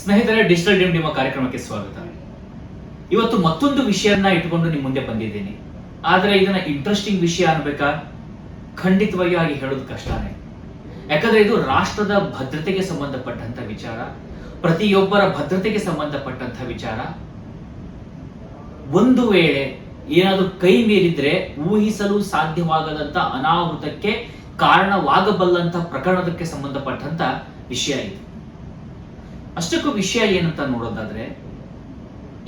ಸ್ನೇಹಿತರೆ digital dim ನಿಮ್ಮ ಕಾರ್ಯಕ್ರಮಕ್ಕೆ ಸ್ವಾಗತ. ಇವತ್ತು ಮತ್ತೊಂದು ವಿಷಯನ ಇಟ್ಕೊಂಡು ನಿಮ್ಮ ಮುಂದೆ ಬಂದಿದ್ದೀನಿ. ಆದ್ರೆ ಇದನ್ನ ಇಂಟ್ರೆಸ್ಟಿಂಗ್ ವಿಷಯ ಅನ್ಬೇಕಾ? ಖಂಡಿತವಾಗಿ ಆಗಿ ಹೇಳೋದು ಕಷ್ಟನೇ. ಯಾಕಂದ್ರೆ ಇದು ರಾಷ್ಟ್ರದ ಭದ್ರತೆಗೆ ಸಂಬಂಧಪಟ್ಟಂತ ವಿಚಾರ. ಪ್ರತಿಯೊಬ್ಬರ ಭದ್ರತೆಗೆ ಸಂಬಂಧಪಟ್ಟಂತ ವಿಚಾರ. ಒಂದು ವೇಳೆ ಏನಾದರೂ ಕೈ ಮೀರಿದ್ರೆ ಊಹಿಸಲು ಸಾಧ್ಯವಾಗದಂತ ಅನಾಹುತಕ್ಕೆ ಕಾರಣವಾಗಬಲ್ಲಂತ ಪ್ರಕರಣಕ್ಕೆ ಸಂಬಂಧಪಟ್ಟಂತ ವಿಷಯ ಇದು. ಅಷ್ಟಕ್ಕೂ ವಿಷಯ ಏನಂತ ನೋಡೋದಾದ್ರೆ,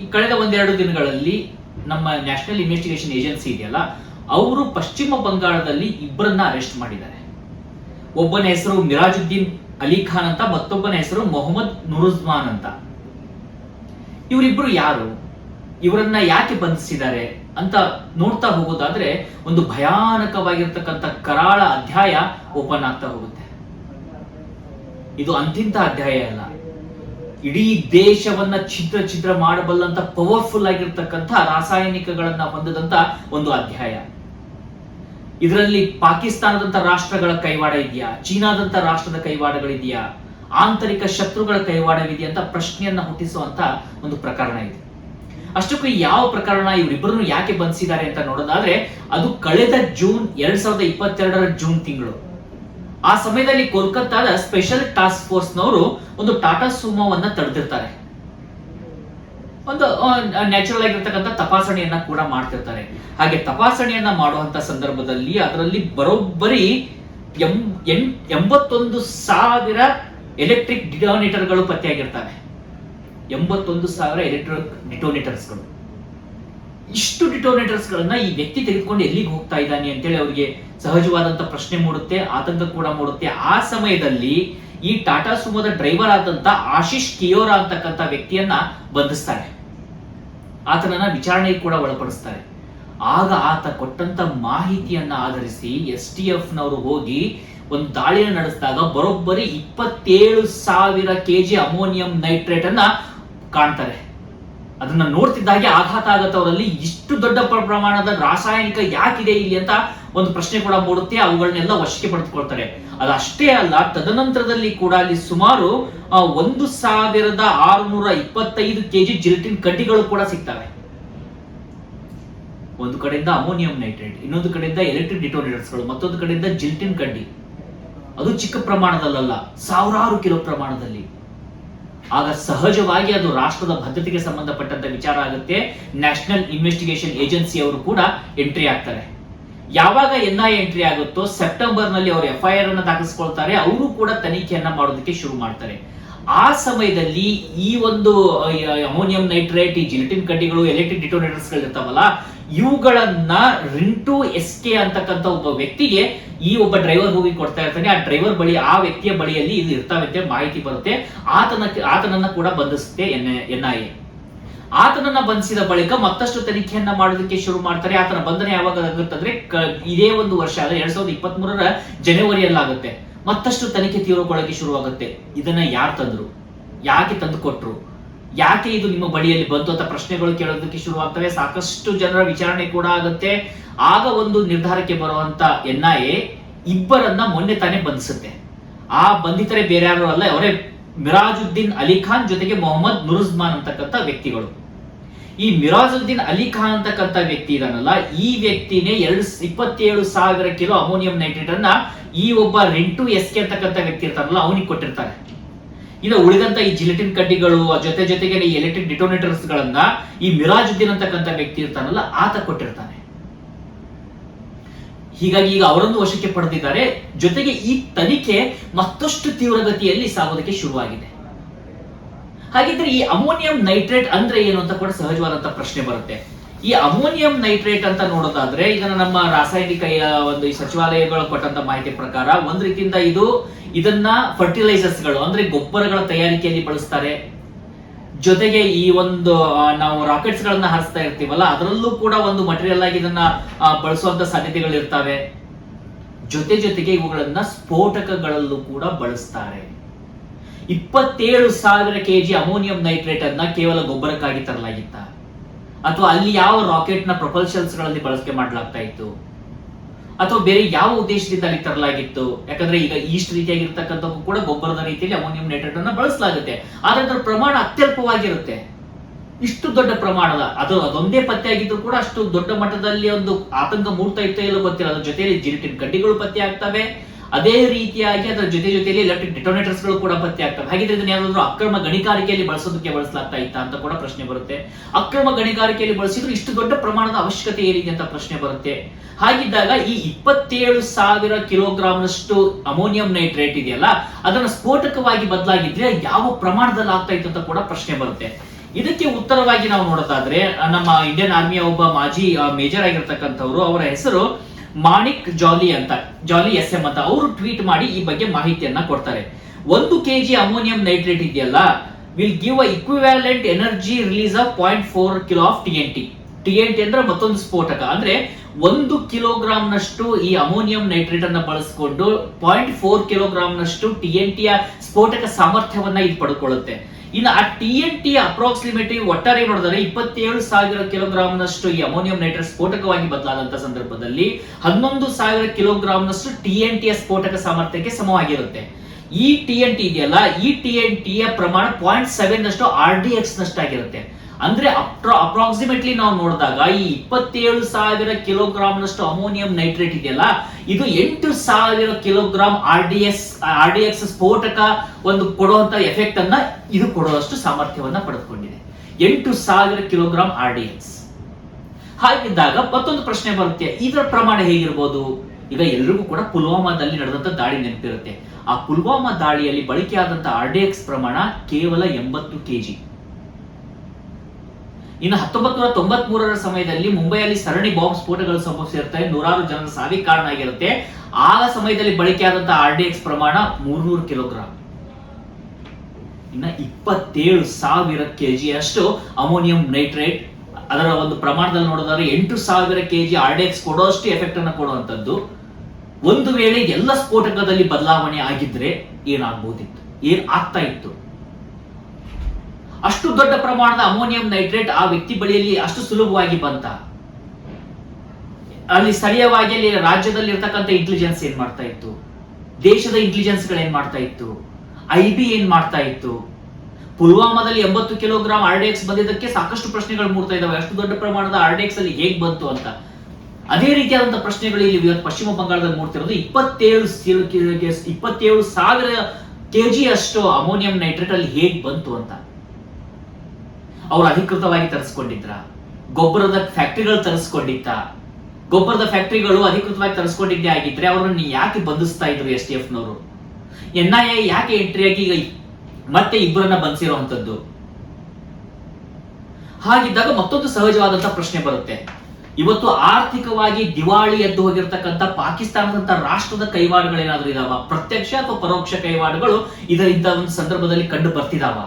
ಈ ಕಳೆದ ಒಂದೆರಡು ದಿನಗಳಲ್ಲಿ ನಮ್ಮ ನ್ಯಾಷನಲ್ ಇನ್ವೆಸ್ಟಿಗೇಷನ್ ಏಜೆನ್ಸಿ ಇದೆಯಲ್ಲ, ಅವರು ಪಶ್ಚಿಮ ಬಂಗಾಳದಲ್ಲಿ ಇಬ್ಬರನ್ನ ಅರೆಸ್ಟ್ ಮಾಡಿದ್ದಾರೆ. ಒಬ್ಬನ ಹೆಸರು ಮಿರಾಜುದ್ದೀನ್ ಅಲಿ ಖಾನ್ ಅಂತ, ಮತ್ತೊಬ್ಬನ ಹೆಸರು ಮೊಹಮ್ಮದ್ ನುರುಜ್ಮಾನ್ ಅಂತ. ಇವರಿಬ್ರು ಯಾರು? ಇವರನ್ನ ಯಾಕೆ ಬಂಧಿಸಿದ್ದಾರೆ ಅಂತ ನೋಡ್ತಾ ಹೋಗೋದಾದ್ರೆ, ಒಂದು ಭಯಾನಕವಾಗಿರ್ತಕ್ಕಂಥ ಕರಾಳ ಅಧ್ಯಾಯ ಓಪನ್ ಆಗ್ತಾ ಹೋಗುತ್ತೆ. ಇದು ಅಂತಿಂತ ಅಧ್ಯಾಯ ಅಲ್ಲ. ಇಡೀ ದೇಶವನ್ನ ಛಿದ್ರ ಛಿದ್ರ ಮಾಡಬಲ್ಲಂತ ಪವರ್ಫುಲ್ ಆಗಿರ್ತಕ್ಕಂಥ ರಾಸಾಯನಿಕಗಳನ್ನ ಹೊಂದದಂತ ಒಂದು ಅಧ್ಯಾಯ. ಇದರಲ್ಲಿ ಪಾಕಿಸ್ತಾನದಂತ ರಾಷ್ಟ್ರಗಳ ಕೈವಾಡ ಇದೆಯಾ? ಚೀನಾದಂತ ರಾಷ್ಟ್ರದ ಕೈವಾಡಗಳಿದೆಯಾ? ಆಂತರಿಕ ಶತ್ರುಗಳ ಕೈವಾಡವಿದೆಯಾ ಅಂತ ಪ್ರಶ್ನೆಯನ್ನ ಹುಟ್ಟಿಸುವಂತ ಒಂದು ಪ್ರಕರಣ ಇದೆ. ಅಷ್ಟಕ್ಕೂ ಯಾವ ಪ್ರಕರಣ ಇವರಿಬ್ಬರನ್ನು ಯಾಕೆ ಬಂಧಿಸಿದ್ದಾರೆ ಅಂತ ನೋಡೋದಾದ್ರೆ, ಅದು ಕಳೆದ ಜೂನ್ ಎರಡ್ ಸಾವಿರದ ಇಪ್ಪತ್ತೆರಡರ ಜೂನ್ ತಿಂಗಳು. ಆ ಸಮಯದಲ್ಲಿ ಕೋಲ್ಕತ್ತಾದ ಸ್ಪೆಷಲ್ ಟಾಸ್ಕ್ ಫೋರ್ಸ್ ನವರು ಒಂದು ಟಾಟಾ ಸುಮೋವನ್ನ ತಡೆದಿರ್ತಾರೆ. ಒಂದು ನ್ಯಾಚುರಲ್ ಆಗಿರ್ತಕ್ಕಂಥ ತಪಾಸಣೆಯನ್ನ ಕೂಡ ಮಾಡ್ತಿರ್ತಾರೆ. ಹಾಗೆ ತಪಾಸಣೆಯನ್ನ ಮಾಡುವಂತ ಸಂದರ್ಭದಲ್ಲಿ ಅದರಲ್ಲಿ ಬರೋಬ್ಬರಿ ಎಂಬತ್ತೊಂದು ಸಾವಿರ ಎಲೆಕ್ಟ್ರಿಕ್ ಡಿಟೋನೇಟರ್ಗಳು ಪತ್ತೆಯಾಗಿರ್ತವೆ. ಎಂಬತ್ತೊಂದು ಸಾವಿರ ಎಲೆಕ್ಟ್ರಿಕ್ ಡಿಟೋನೇಟರ್ಸ್ಗಳು ಇಷ್ಟು ಡಿಟೋನೇಟರ್ಸ್ ಗಳನ್ನ ಈ ವ್ಯಕ್ತಿ ತೆಗೆದುಕೊಂಡು ಎಲ್ಲಿಗೆ ಹೋಗ್ತಾ ಇದ್ದಾನೆ ಅಂತೇಳಿ ಅವರಿಗೆ ಸಹಜವಾದಂತ ಪ್ರಶ್ನೆ ಮೂಡುತ್ತೆ, ಆತಂಕ ಕೂಡ ಮೂಡುತ್ತೆ. ಆ ಸಮಯದಲ್ಲಿ ಈ ಟಾಟಾ ಸುಮೋದ ಡ್ರೈವರ್ ಆದಂತ ಆಶಿಶ್ ಕಿಯೋರಾ ಅಂತಕ್ಕಂಥ ವ್ಯಕ್ತಿಯನ್ನ ಬಂಧಿಸ್ತಾರೆ. ಆತನನ್ನ ವಿಚಾರಣೆಗೆ ಕೂಡ ಒಳಪಡಿಸ್ತಾರೆ. ಆಗ ಆತ ಕೊಟ್ಟಂತ ಮಾಹಿತಿಯನ್ನ ಆಧರಿಸಿ ಎಸ್ ಟಿ ಎಫ್ ನವರು ಹೋಗಿ ಒಂದು ದಾಳಿಯನ್ನು ನಡೆಸಿದಾಗ ಬರೋಬ್ಬರಿ ಇಪ್ಪತ್ತೇಳು ಸಾವಿರ ಕೆಜಿ ಅಮೋನಿಯಂ ನೈಟ್ರೇಟ್ ಅನ್ನ ಕಾಣ್ತಾರೆ. ಅದನ್ನ ನೋಡ್ತಿದ್ದಾಗೆ ಆಘಾತ ಆಗತ್ತವರಲ್ಲಿ ಇಷ್ಟು ದೊಡ್ಡ ಪ್ರಮಾಣದ ರಾಸಾಯನಿಕ ಯಾಕಿದೆ ಇಲ್ಲಿ ಅಂತ ಒಂದು ಪ್ರಶ್ನೆ ಕೂಡ ಮೂಡುತ್ತೆ, ಅವುಗಳನ್ನೆಲ್ಲ ವಶಕ್ಕೆ ಪಡೆದುಕೊಳ್ತಾರೆ. ಅದಷ್ಟೇ ಅಲ್ಲ, ತದನಂತರದಲ್ಲಿ ಕೂಡ ಅಲ್ಲಿ ಸುಮಾರು ಒಂದು ಸಾವಿರದ ಆರುನೂರ ಇಪ್ಪತ್ತೈದು ಕೆಜಿ ಜಿಲ್ಟಿನ್ ಕಡ್ಡಿಗಳು ಕೂಡ ಸಿಗ್ತವೆ. ಒಂದು ಕಡೆಯಿಂದ ಅಮೋನಿಯಂ ನೈಟ್ರೇಟ್, ಇನ್ನೊಂದು ಕಡೆಯಿಂದ ಎಲೆಕ್ಟ್ರಿಕ್ ಡಿಟೋನೇಟರ್ಸ್ಗಳು, ಮತ್ತೊಂದು ಕಡೆಯಿಂದ ಜಿಲ್ಟಿನ್ ಕಡ್ಡಿ. ಅದು ಚಿಕ್ಕ ಪ್ರಮಾಣದಲ್ಲಲ್ಲ, ಸಾವಿರಾರು ಕಿಲೋ ಪ್ರಮಾಣದಲ್ಲಿ. ಆಗ ಸಹಜವಾಗಿ ಅದು ರಾಷ್ಟ್ರದ ಭದ್ರತೆಗೆ ಸಂಬಂಧಪಟ್ಟಂತ ವಿಚಾರ ಆಗುತ್ತೆ. ನ್ಯಾಷನಲ್ ಇನ್ವೆಸ್ಟಿಗೇಷನ್ ಏಜೆನ್ಸಿ ಅವರು ಕೂಡ ಎಂಟ್ರಿ ಆಗ್ತಾರೆ. ಯಾವಾಗ ಎನ್ ಐ ಎಂಟ್ರಿ ಆಗುತ್ತೋ ಸೆಪ್ಟೆಂಬರ್ನಲ್ಲಿ ಅವರು ಎಫ್ ಐ ಆರ್ ಅನ್ನ ದಾಖಲಿಸ್ಕೊಳ್ತಾರೆ, ಅವರು ಕೂಡ ತನಿಖೆಯನ್ನ ಮಾಡೋದಕ್ಕೆ ಶುರು ಮಾಡ್ತಾರೆ. ಆ ಸಮಯದಲ್ಲಿ ಈ ಒಂದು ಅಮೋನಿಯಂ ನೈಟ್ರೇಟ್, ಈ ಜಿಲಿಟಿನ್ ಕಡ್ಡಿಗಳು, ಎಲೆಕ್ಟ್ರಿಕ್ ಡಿಟೋನೇಟರ್ಸ್ ಇರ್ತಾವಲ್ಲ ಇವುಗಳನ್ನ ರಿಂಟು ಎಸ್ ಕೆ ಅಂತಕ್ಕಂಥ ಒಬ್ಬ ವ್ಯಕ್ತಿಗೆ ಈ ಒಬ್ಬ ಡ್ರೈವರ್ ಹೋಗಿ ಕೊಡ್ತಾ ಇರ್ತಾನೆ. ಆ ಡ್ರೈವರ್ ಬಳಿ, ಆ ವ್ಯಕ್ತಿಯ ಬಳಿಯಲ್ಲಿ ಇದು ಇರ್ತಾವೆ ಮಾಹಿತಿ ಬರುತ್ತೆ. ಆತನ ಆತನನ್ನ ಕೂಡ ಬಂಧಿಸುತ್ತೆ ಎನ್ ಎನ್ ಐ ಎ ಆತನನ್ನ ಬಂಧಿಸಿದ ಬಳಿಕ ಮತ್ತಷ್ಟು ತನಿಖೆಯನ್ನ ಮಾಡೋದಕ್ಕೆ ಶುರು ಮಾಡ್ತಾರೆ. ಆತನ ಬಂಧನ ಯಾವಾಗ ಆಗುತ್ತಂದ್ರೆ ಇದೇ ಒಂದು ವರ್ಷ ಅಂದ್ರೆ ಎರಡ್ ಸಾವಿರದ ಇಪ್ಪತ್ತ್ ಮೂರರ ಜನವರಿಯಲ್ಲಾಗುತ್ತೆ. ಮತ್ತಷ್ಟು ತನಿಖೆ ತೀವ್ರಗೊಳ್ಳಕ್ಕೆ ಶುರುವಾಗುತ್ತೆ. ಇದನ್ನ ಯಾರು ತಂದ್ರು? ಯಾಕೆ ತಂದು ಕೊಟ್ರು ಯಾಕೆ ಇದು ನಿಮ್ಮ ಬಳಿಯಲ್ಲಿ ಬಂತು ಅಂತ ಪ್ರಶ್ನೆಗಳು ಕೇಳೋದಕ್ಕೆ ಶುರುವಾಗ್ತವೆ. ಸಾಕಷ್ಟು ಜನರ ವಿಚಾರಣೆ ಕೂಡ ಆಗುತ್ತೆ. ಆಗ ಒಂದು ನಿರ್ಧಾರಕ್ಕೆ ಬರುವಂತ ಎನ್ ಐ ಎ ಇಬ್ಬರನ್ನ ಮೊನ್ನೆ ತಾನೇ ಬಂಧಿಸುತ್ತೆ. ಆ ಬಂಧಿತರೆ ಬೇರೆ ಯಾರು ಅಲ್ಲ, ಅವರೇ ಮಿರಾಜುದ್ದೀನ್ ಅಲಿ ಖಾನ್ ಜೊತೆಗೆ ಮೊಹಮ್ಮದ್ ನುರುಜ್ಮಾನ್ ಅಂತಕ್ಕಂಥ ವ್ಯಕ್ತಿಗಳು. ಈ ಮಿರಾಜುದ್ದೀನ್ ಅಲಿ ಖಾನ್ ಅಂತಕ್ಕಂಥ ವ್ಯಕ್ತಿ ಇದಾನಲ್ಲ, ಈ ವ್ಯಕ್ತಿನೇ ಎರಡು ಇಪ್ಪತ್ತೇಳು ಸಾವಿರ ಕಿಲೋ ಅಮೋನಿಯಂ ನೈಟ್ರೇಟ್ ಅನ್ನ ಈ ಒಬ್ಬ ರೆಂಟು ಎಸ್ ಕೆ ಅಂತಕ್ಕಂಥ ವ್ಯಕ್ತಿ ಇರ್ತಾರಲ್ಲ ಅವನಿಗೆ ಕೊಟ್ಟಿರ್ತಾರೆ. ಇನ್ನು ಉಳಿದಂತ ಈ ಜಿಲೆಟಿನ್ ಕಡ್ಡಿಗಳು ಜೊತೆ ಜೊತೆಗೆ ಈ ಎಲೆಕ್ಟ್ರಿಕ್ ಡಿಟೋನೇಟರ್ಸ್ ಗಳನ್ನ ಈ ಮಿರಾಜುದ್ದೀನ್ ಅಂತಕ್ಕಂಥ ವ್ಯಕ್ತಿ ಇರ್ತಾನಲ್ಲ, ಆತ ಕೊಟ್ಟಿರ್ತಾನೆ. ಹೀಗಾಗಿ ಈಗ ಅವರನ್ನು ವಶಕ್ಕೆ ಪಡೆದಿದ್ದಾರೆ. ಜೊತೆಗೆ ಈ ತನಿಖೆ ಮತ್ತಷ್ಟು ತೀವ್ರಗತಿಯಲ್ಲಿ ಸಾಗೋದಕ್ಕೆ ಶುರುವಾಗಿದೆ. ಹಾಗಿದ್ರೆ ಈ ಅಮೋನಿಯಂ ನೈಟ್ರೇಟ್ ಅಂದ್ರೆ ಏನು ಅಂತ ಕೂಡ ಸಹಜವಾದಂತ ಪ್ರಶ್ನೆ ಬರುತ್ತೆ. ಈ ಅಮೋನಿಯಂ ನೈಟ್ರೇಟ್ ಅಂತ ನೋಡೋದಾದ್ರೆ ಇದನ್ನ ನಮ್ಮ ರಾಸಾಯನಿಕ ಒಂದು ಈ ಸಚಿವಾಲಯಗಳು ಕೊಟ್ಟಂತ ಮಾಹಿತಿ ಪ್ರಕಾರ, ಒಂದ್ ರೀತಿಯಿಂದ ಇದು ಇದನ್ನ ಫರ್ಟಿಲೈಸರ್ಸ್ಗಳು, ಅಂದ್ರೆ ಗೊಬ್ಬರಗಳ ತಯಾರಿಕೆಯಲ್ಲಿ ಬಳಸ್ತಾರೆ. ಜೊತೆಗೆ ಈ ಒಂದು ನಾವು ರಾಕೆಟ್ಸ್ ಗಳನ್ನ ಹಾರಿಸ್ತಾ ಇರ್ತೀವಲ್ಲ, ಅದರಲ್ಲೂ ಕೂಡ ಒಂದು ಮಟೀರಿಯಲ್ ಆಗಿ ಇದನ್ನ ಬಳಸುವಂತ ಸಾಧ್ಯತೆಗಳು ಇರ್ತವೆ. ಜೊತೆ ಜೊತೆಗೆ ಇವುಗಳನ್ನ ಸ್ಫೋಟಕಗಳಲ್ಲೂ ಕೂಡ ಬಳಸ್ತಾರೆ. ಇಪ್ಪತ್ತೇಳು ಸಾವಿರ ಕೆಜಿ ಅಮೋನಿಯಂ ನೈಟ್ರೇಟ್ ಅನ್ನ ಕೇವಲ ಗೊಬ್ಬರಕ್ಕಾಗಿ ತರಲಾಗಿತ್ತ. ಅಥವಾ ಅಲ್ಲಿ ಯಾವ ರಾಕೆಟ್ನ ಪ್ರೊಪಲ್ಷನ್ಸ್ಗಳಲ್ಲಿ ಬಳಕೆ ಮಾಡಲಾಗ್ತಾ ಇತ್ತು? ಅಥವಾ ಬೇರೆ ಯಾವ ಉದ್ದೇಶದಿಂದ ಅಲ್ಲಿ ತರಲಾಗಿತ್ತು? ಯಾಕಂದ್ರೆ ಈಗ ಈಸ್ಟ್ ರೀತಿಯಾಗಿರ್ತಕ್ಕಂಥವು ಕೂಡ ಗೊಬ್ಬರದ ರೀತಿಯಲ್ಲಿ ಅಮೋನಿಯಂ ನೈಟ್ರೇಟ್ ಅನ್ನ ಬಳಸಲಾಗುತ್ತೆ. ಆದ್ರೆ ಅದರ ಪ್ರಮಾಣ ಅತ್ಯಲ್ಪವಾಗಿರುತ್ತೆ. ಇಷ್ಟು ದೊಡ್ಡ ಪ್ರಮಾಣದ, ಅದು ಅದೊಂದೇ ಪತ್ತೆ ಆಗಿದ್ರು ಕೂಡ ಅಷ್ಟು ದೊಡ್ಡ ಮಟ್ಟದಲ್ಲಿ ಒಂದು ಆತಂಕ ಮೂಡ್ತಾ ಇತ್ತೋ ಇಲ್ಲೋ ಗೊತ್ತಿಲ್ಲ. ಅದ್ರ ಜೊತೆಯಲ್ಲಿ ಜಿರಿಟಿನ್ ಕಡ್ಡಿಗಳು ಪತ್ತೆ ಆಗ್ತವೆ. ಅದೇ ರೀತಿಯಾಗಿ ಅದರ ಜೊತೆ ಜೊತೆಯಲ್ಲಿ ಎಲೆಕ್ಟ್ರಿಕ್ ಡಿಟೋನೇಟರ್ಸ್ಗಳು ಕೂಡ ಪತ್ತೆ ಆಗ್ತವೆ. ಹಾಗಿದ್ರೆ ಇದನ್ನ ಯಾವ್ದಾದ್ರು ಅಕ್ರಮ ಗಣಿಗಾರಿಕೆಯಲ್ಲಿ ಬಳಸೋದಕ್ಕೆ ಬಳಸಲಾಗ್ತಾ ಇತ್ತ ಅಂತ ಕೂಡ ಪ್ರಶ್ನೆ ಬರುತ್ತೆ. ಅಕ್ರಮ ಗಣಿಗಾರಿಕೆಯಲ್ಲಿ ಬಳಸಿದ್ರು ಇಷ್ಟು ದೊಡ್ಡ ಪ್ರಮಾಣದ ಅವಶ್ಯಕತೆ ಏನಿದೆ ಅಂತ ಪ್ರಶ್ನೆ ಬರುತ್ತೆ. ಹಾಗಿದ್ದಾಗ ಈ ಇಪ್ಪತ್ತೇಳು ಸಾವಿರ ಕಿಲೋಗ್ರಾಂನಷ್ಟು ಅಮೋನಿಯಂ ನೈಟ್ರೇಟ್ ಇದೆಯಲ್ಲ, ಅದನ್ನು ಸ್ಫೋಟಕವಾಗಿ ಬದಲಾಗಿದ್ರೆ ಯಾವ ಪ್ರಮಾಣದಲ್ಲಿ ಆಗ್ತಾ ಇತ್ತು ಅಂತ ಕೂಡ ಪ್ರಶ್ನೆ ಬರುತ್ತೆ. ಇದಕ್ಕೆ ಉತ್ತರವಾಗಿ ನಾವು ನೋಡೋದಾದ್ರೆ, ನಮ್ಮ ಇಂಡಿಯನ್ ಆರ್ಮಿಯ ಒಬ್ಬ ಮಾಜಿ ಮೇಜರ್ ಆಗಿರ್ತಕ್ಕಂಥವ್ರು, ಅವರ ಹೆಸರು ಮಾಣಿಕ್ ಜಾಲಿ ಅಂತ, ಜಾಲಿ ಎಸ್ ಎಂ ಅಂತ ಅವರು ಟ್ವೀಟ್ ಮಾಡಿ ಈ ಬಗ್ಗೆ ಮಾಹಿತಿಯನ್ನ ಕೊಡ್ತಾರೆ. ಒಂದು ಕೆಜಿ ಅಮೋನಿಯಂ ನೈಟ್ರೇಟ್ ಇದೆಯಲ್ಲ will give a equivalent energy release of point four kilo of T N T T N T ಅಂದ್ರೆ ಮತ್ತೊಂದು ಸ್ಫೋಟಕ. ಅಂದ್ರೆ ಒಂದು ಕಿಲೋಗ್ರಾಂ ನಷ್ಟು ಈ ಅಮೋನಿಯಂ ನೈಟ್ರೇಟ್ ಅನ್ನ ಬಳಸಿಕೊಂಡು ಪಾಯಿಂಟ್ ಫೋರ್ ಕಿಲೋಗ್ರಾಂ ನಷ್ಟು ಟಿ ಎನ್ ಟಿಯ ಸ್ಫೋಟಕ ಸಾಮರ್ಥ್ಯವನ್ನ ಇದು ಪಡ್ಕೊಳ್ಳುತ್ತೆ. ಇನ್ನು ಆ ಟಿ ಎನ್ ಟಿ ಅಪ್ರಾಕ್ಸಿಮೇಟ್ಲಿ ಒಟ್ಟಾರೆ ನೋಡಿದರೆ ಇಪ್ಪತ್ತೇಳು ಸಾವಿರ ಕಿಲೋಗ್ರಾಂನಷ್ಟು ಈ ಅಮೋನಿಯಂ ನೈಟ್ರೇಟ್ ಸ್ಫೋಟಕವಾಗಿ ಬದಲಾದಂತ ಸಂದರ್ಭದಲ್ಲಿ ಹನ್ನೊಂದು ಸಾವಿರ ಕಿಲೋಗ್ರಾಂನಷ್ಟು ಟಿ ಎನ್ ಟಿ ಸ್ಫೋಟಕ ಸಾಮರ್ಥ್ಯಕ್ಕೆ ಸಮವಾಗಿರುತ್ತೆ. ಈ ಟಿ ಎನ್ ಟಿ ಇದೆಯಲ್ಲ, ಈ ಟಿ ಎನ್ ಟಿಯ ಪ್ರಮಾಣ ಪಾಯಿಂಟ್ ಸೆವೆನ್ ನಷ್ಟು ಆರ್ ಡಿ ಎಕ್ಸ್ ನಷ್ಟಾಗಿರುತ್ತೆ. ಅಂದ್ರೆ ಅಪ್ರಾಕ್ಸಿಮೇಟ್ಲಿ ನಾವು ನೋಡಿದಾಗ ಈ ಇಪ್ಪತ್ತೇಳು ಸಾವಿರ ಕಿಲೋಗ್ರಾಂನಷ್ಟು ಅಮೋನಿಯಂ ನೈಟ್ರೇಟ್ ಇದೆಯಲ್ಲ, ಇದು ಎಂಟು ಸಾವಿರ kilogram R D S R D X ಸ್ಫೋಟಕ ಒಂದು ಕೊಡುವಂತ ಎಫೆಕ್ಟ್ ಅನ್ನ ಇದು ಕೊಡುವಷ್ಟು ಸಾಮರ್ಥ್ಯವನ್ನ ಪಡೆದುಕೊಂಡಿದೆ. ಎಂಟು ಸಾವಿರ ಕಿಲೋಗ್ರಾಂ ಆರ್ ಡಿ ಎಕ್ಸ್ ಹಾಗಿದ್ದಾಗ ಮತ್ತೊಂದು ಪ್ರಶ್ನೆ ಬರುತ್ತೆ, ಇದರ ಪ್ರಮಾಣ ಹೇಗಿರ್ಬೋದು? ಈಗ ಎಲ್ರಿಗೂ ಕೂಡ ಪುಲ್ವಾಮಾದಲ್ಲಿ ನಡೆದಂತ ದಾಳಿ ನೆನಪಿರುತ್ತೆ. ಆ ಪುಲ್ವಾಮಾ ದಾಳಿಯಲ್ಲಿ ಬಳಕೆಯಾದಂತಹ ಆರ್ ಡಿ ಎಕ್ಸ್ ಪ್ರಮಾಣ ಕೇವಲ ಎಂಬತ್ತು ಕೆಜಿ. ಇನ್ನು ಹತ್ತೊಂಬತ್ತು ನೂರ ತೊಂಬತ್ ಮೂರರ ಸಮಯದಲ್ಲಿ ಮುಂಬೈಯಲ್ಲಿ ಸರಣಿ ಬಾಂಬ್ ಸ್ಫೋಟಗಳು ಸಂಭವಿಸಿರುತ್ತವೆ ನೂರಾರು ಜನ ಸಾವಿಗೆ ಕಾರಣ ಆಗಿರುತ್ತೆ ಆಗ ಸಮಯದಲ್ಲಿ ಬಳಕೆಯಾದಂತಹ ಆರ್ ಡಿ ಎಕ್ಸ್ ಪ್ರಮಾಣ ಮೂರ್ನೂರು ಕಿಲೋಗ್ರಾಂ. ಇನ್ನ ಇಪ್ಪತ್ತೇಳು ಸಾವಿರ ಕೆಜಿ ಅಷ್ಟು ಅಮೋನಿಯಂ ನೈಟ್ರೇಟ್. ಅದರ ಒಂದು ಪ್ರಮಾಣದಲ್ಲಿ ನೋಡೋದಾದ್ರೆ ಎಂಟು ಸಾವಿರ ಕೆಜಿ ಆರ್ ಡಿ ಎಕ್ಸ್ ಕೊಡೋಷ್ಟು ಎಫೆಕ್ಟ್ ಅನ್ನು ಕೊಡುವಂತದ್ದು. ಒಂದು ವೇಳೆ ಎಲ್ಲ ಸ್ಫೋಟಕದಲ್ಲಿ ಬದಲಾವಣೆ ಆಗಿದ್ರೆ ಏನಾಗ್ಬೋದಿತ್ತು? ಏನ್ ಆಗ್ತಾ ಇತ್ತು? ಅಷ್ಟು ದೊಡ್ಡ ಪ್ರಮಾಣದ ಅಮೋನಿಯಂ ನೈಟ್ರೇಟ್ ಆ ವ್ಯಕ್ತಿ ಬಳಿಯಲ್ಲಿ ಅಷ್ಟು ಸುಲಭವಾಗಿ ಬಂತ. ಅಲ್ಲಿ ಸ್ಥಳೀಯವಾಗಿ ಅಲ್ಲಿ ರಾಜ್ಯದಲ್ಲಿ ಇರ್ತಕ್ಕಂಥ ಇಂಟೆಲಿಜೆನ್ಸ್ ಏನ್ ಮಾಡ್ತಾ ಇತ್ತು? ದೇಶದ ಇಂಟೆಲಿಜೆನ್ಸ್ಗಳು ಏನ್ ಮಾಡ್ತಾ ಇತ್ತು? ಐ ಬಿ ಏನ್ ಮಾಡ್ತಾ ಇತ್ತು? ಪುಲ್ವಾಮಾದಲ್ಲಿ ಎಂಬತ್ತು ಕಿಲೋಗ್ರಾಮ್ ಆರ್ಡೆಕ್ಸ್ ಬಂದಿದ್ದಕ್ಕೆ ಸಾಕಷ್ಟು ಪ್ರಶ್ನೆಗಳು ಮೂಡ್ತಾ ಇದಾವೆ. ಅಷ್ಟು ದೊಡ್ಡ ಪ್ರಮಾಣದ ಆರ್ಡೆಕ್ಸ್ ಅಲ್ಲಿ ಹೇಗ್ ಬಂತು ಅಂತ. ಅದೇ ರೀತಿಯಾದಂತಹ ಪ್ರಶ್ನೆಗಳು ಇಲ್ಲಿ ಪಶ್ಚಿಮ ಬಂಗಾಳದಲ್ಲಿ ನೋಡ್ತಿರೋದು ಇಪ್ಪತ್ತೇಳು ಇಪ್ಪತ್ತೇಳು ಸಾವಿರ ಕೆಜಿ ಅಷ್ಟು ಅಮೋನಿಯಂ ನೈಟ್ರೇಟ್ ಅಲ್ಲಿ ಹೇಗ್ ಬಂತು ಅಂತ. ಅವರು ಅಧಿಕೃತವಾಗಿ ತರಿಸ್ಕೊಂಡಿದ್ರ. ಗೊಬ್ಬರದ ಫ್ಯಾಕ್ಟ್ರಿಗಳು ತರಿಸ್ಕೊಂಡಿತ್ತ. ಗೊಬ್ಬರದ ಫ್ಯಾಕ್ಟರಿಗಳು ಅಧಿಕೃತವಾಗಿ ತರಿಸ್ಕೊಂಡಿದ್ದೇ ಆಗಿದ್ರೆ ಅವರನ್ನು ಯಾಕೆ ಬಂಧಿಸ್ತಾ ಇದ್ರು ಎಸ್ ಟಿ ಎಫ್ ನವರು ಎನ್ ಐ ಎ ಯಾಕೆ ಎಂಟ್ರಿ ಆಗಿ ಈಗ ಮತ್ತೆ ಇಬ್ಬರನ್ನ ಬಂಧಿಸಿರುವಂತದ್ದು ಹಾಗಿದ್ದಾಗ ಮತ್ತೊಂದು ಸಹಜವಾದಂತಹ ಪ್ರಶ್ನೆ ಬರುತ್ತೆ. ಇವತ್ತು ಆರ್ಥಿಕವಾಗಿ ದಿವಾಳಿ ಎದ್ದು ಹೋಗಿರ್ತಕ್ಕಂಥ ಪಾಕಿಸ್ತಾನದಂತ ರಾಷ್ಟ್ರದ ಕೈವಾಡುಗಳೇನಾದ್ರೂ ಇದಾವ? ಪ್ರತ್ಯಕ್ಷ ಅಥವಾ ಪರೋಕ್ಷ ಕೈವಾಡುಗಳು ಇದರಿಂದ ಒಂದು ಸಂದರ್ಭದಲ್ಲಿ ಕಂಡು ಬರ್ತಿದಾವ?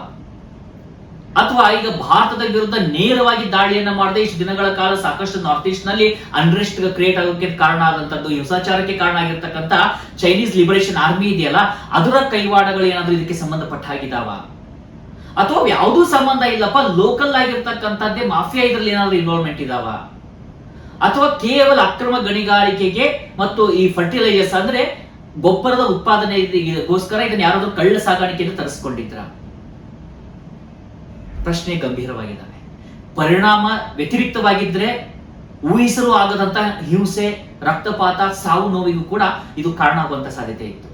ಅಥವಾ ಈಗ ಭಾರತದ ವಿರುದ್ಧ ನೇರವಾಗಿ ದಾಳಿಯನ್ನ ಮಾಡದೆ ಇಷ್ಟು ದಿನಗಳ ಕಾಲ ಸಾಕಷ್ಟು ನಾರ್ತ್ ಈಸ್ಟ್ನಲ್ಲಿ ಅನ್ರೆಸ್ಟ್ ಕ್ರಿಯೇಟ್ ಆಗೋಕೆ ಕಾರಣ ಆದಂತದ್ದು ಹಿಂಸಾಚಾರಕ್ಕೆ ಕಾರಣ ಆಗಿರ್ತಕ್ಕಂಥ ಚೈನೀಸ್ ಲಿಬರೇಷನ್ ಆರ್ಮಿ ಇದೆಯಲ್ಲ, ಅದರ ಕೈವಾಡಗಳು ಏನಾದ್ರೂ ಇದಕ್ಕೆ ಸಂಬಂಧಪಟ್ಟ ಹಾಗಿದಾವ ಅಥವಾ ಯಾವುದೂ ಸಂಬಂಧ ಇಲ್ಲಪ್ಪ ಲೋಕಲ್ ಆಗಿರ್ತಕ್ಕಂಥದ್ದೇ ಮಾಫಿಯಾ ಇದರಲ್ಲಿ ಏನಾದ್ರೂ ಇನ್ವಾಲ್ವ್ಮೆಂಟ್ ಇದಾವ? ಅಥವಾ ಕೇವಲ ಅಕ್ರಮ ಗಣಿಗಾರಿಕೆಗೆ ಮತ್ತು ಈ ಫರ್ಟಿಲೈಸರ್ಸ್ ಅಂದ್ರೆ ಗೊಬ್ಬರದ ಉತ್ಪಾದನೆಗೋಸ್ಕರ ಇದನ್ನ ಯಾರಾದರೂ ಕಳ್ಳ ಸಾಗಾಣಿಕೆಯನ್ನು ತರಿಸ್ಕೊಂಡಿದ್ರ? ಪ್ರಶ್ನೆ ಗಂಭೀರವಾಗಿದ್ದಾವೆ ಪರಿಣಾಮ ವ್ಯತಿರಿಕ್ತವಾಗಿದ್ರೆ ಊಹಿಸಲು ಆಗದಂತ ಹಿಂಸೆ, ರಕ್ತಪಾತ, ಸಾವು ನೋವಿಗೂ ಕೂಡ ಇದು ಕಾರಣ ಆಗುವಂತ ಸಾಧ್ಯತೆ ಇತ್ತು.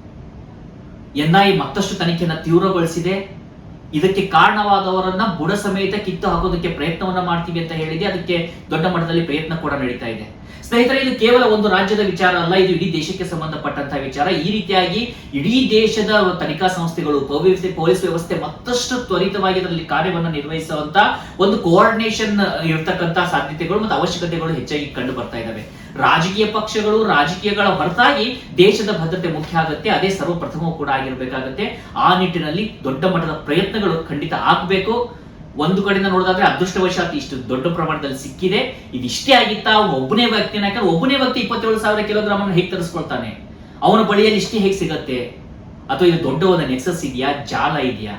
ಎನ್ಐ ಮತ್ತಷ್ಟು ತನಿಖೆಯನ್ನು ತೀವ್ರಗೊಳಿಸಿದೆ. ಇದಕ್ಕೆ ಕಾರಣವಾದವರನ್ನ ಬುಡ ಸಮೇತ ಕಿತ್ತು ಹಾಕೋದಕ್ಕೆ ಪ್ರಯತ್ನವನ್ನ ಮಾಡ್ತೀವಿ ಅಂತ ಹೇಳಿದೆ. ಅದಕ್ಕೆ ದೊಡ್ಡ ಮಟ್ಟದಲ್ಲಿ ಪ್ರಯತ್ನ ಕೂಡ ನಡೀತಾ ಇದೆ. ಸ್ನೇಹಿತರೆ, ಇದು ಕೇವಲ ಒಂದು ರಾಜ್ಯದ ವಿಚಾರ ಅಲ್ಲ, ಇದು ಇಡೀ ದೇಶಕ್ಕೆ ಸಂಬಂಧಪಟ್ಟಂತಹ ವಿಚಾರ. ಈ ರೀತಿಯಾಗಿ ಇಡೀ ದೇಶದ ತನಿಖಾ ಸಂಸ್ಥೆಗಳು ಪೊಲೀಸ್ ವ್ಯವಸ್ಥೆ ಮತ್ತಷ್ಟು ತ್ವರಿತವಾಗಿ ಅದರಲ್ಲಿ ಕಾರ್ಯವನ್ನು ನಿರ್ವಹಿಸುವಂತ ಒಂದು ಕೋಆರ್ಡಿನೇಷನ್ ಇರತಕ್ಕಂತಹ ಸಾಧ್ಯತೆಗಳು ಮತ್ತು ಅವಶ್ಯಕತೆಗಳು ಹೆಚ್ಚಾಗಿ ಕಂಡು ಬರ್ತಾ ಇದಾವೆ ರಾಜಕೀಯ ಪಕ್ಷಗಳು ರಾಜಕೀಯಗಳ ಹೊರತಾಗಿ ದೇಶದ ಭದ್ರತೆ ಮುಖ್ಯ ಆಗುತ್ತೆ, ಅದೇ ಸರ್ವಪ್ರಥಮವೂ ಕೂಡ ಆಗಿರಬೇಕಾಗತ್ತೆ. ಆ ನಿಟ್ಟಿನಲ್ಲಿ ದೊಡ್ಡ ಮಟ್ಟದ ಪ್ರಯತ್ನಗಳು ಖಂಡಿತ ಆಗಬೇಕು. ಒಂದು ಕಡೆಯಿಂದ ನೋಡೋದಾದ್ರೆ ಅದೃಷ್ಟವಶಾತ್ ಇಷ್ಟು ದೊಡ್ಡ ಪ್ರಮಾಣದಲ್ಲಿ ಸಿಕ್ಕಿದೆ. ಇದಿಷ್ಟೇ ಆಗಿತ್ತಾ, ಒಬ್ಬನೇ ವ್ಯಕ್ತಿನ ಯಾಕಂದ್ರೆ ಒಬ್ಬನೇ ವ್ಯಕ್ತಿ ಇಪ್ಪತ್ತೇಳು ಸಾವಿರ ಕಿಲೋಗ್ರಾಮ್ ಅನ್ನು ಹೇಗೆ ತರಿಸ್ಕೊಳ್ತಾನೆ? ಅವನ ಬಳಿಯಲ್ಲಿ ಇಷ್ಟೇ ಹೇಗೆ ಸಿಗತ್ತೆ? ಅಥವಾ ಇದು ದೊಡ್ಡ ಒಂದು ನೆಕ್ಸಸ್ ಇದೆಯಾ, ಜಾಲ ಇದೆಯಾ?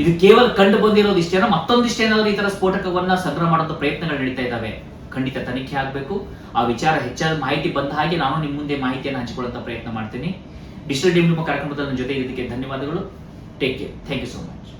ಇದು ಕೇವಲ ಕಂಡು ಬಂದಿರೋದು ಇಷ್ಟೇನೋ ಮತ್ತೊಂದಿಷ್ಟೇನಾದ್ರೂ ಈ ತರ ಸ್ಫೋಟಕವನ್ನ ಸಂಗ್ರಹ ಮಾಡೋದು ಪ್ರಯತ್ನಗಳು ನಡೀತಾ ಇದಾವೆ ಖಂಡಿತ ತನಿಖೆ ಆಗಬೇಕು. ಆ ವಿಚಾರ ಹೆಚ್ಚಾದ ಮಾಹಿತಿ ಬಂದ ಹಾಗೆ ನಾನು ನಿಮ್ಮ ಮುಂದೆ ಮಾಹಿತಿಯನ್ನು ಹಂಚಿಕೊಳ್ಳುವಂತ ಪ್ರಯತ್ನ ಮಾಡ್ತೀನಿ. ಡಿಜಿಟಲ್ ಕಾರ್ಯಕ್ರಮದಲ್ಲಿ ನನ್ನ ಜೊತೆ ಇರೋದಕ್ಕೆ ಧನ್ಯವಾದಗಳು. Take care thank you so much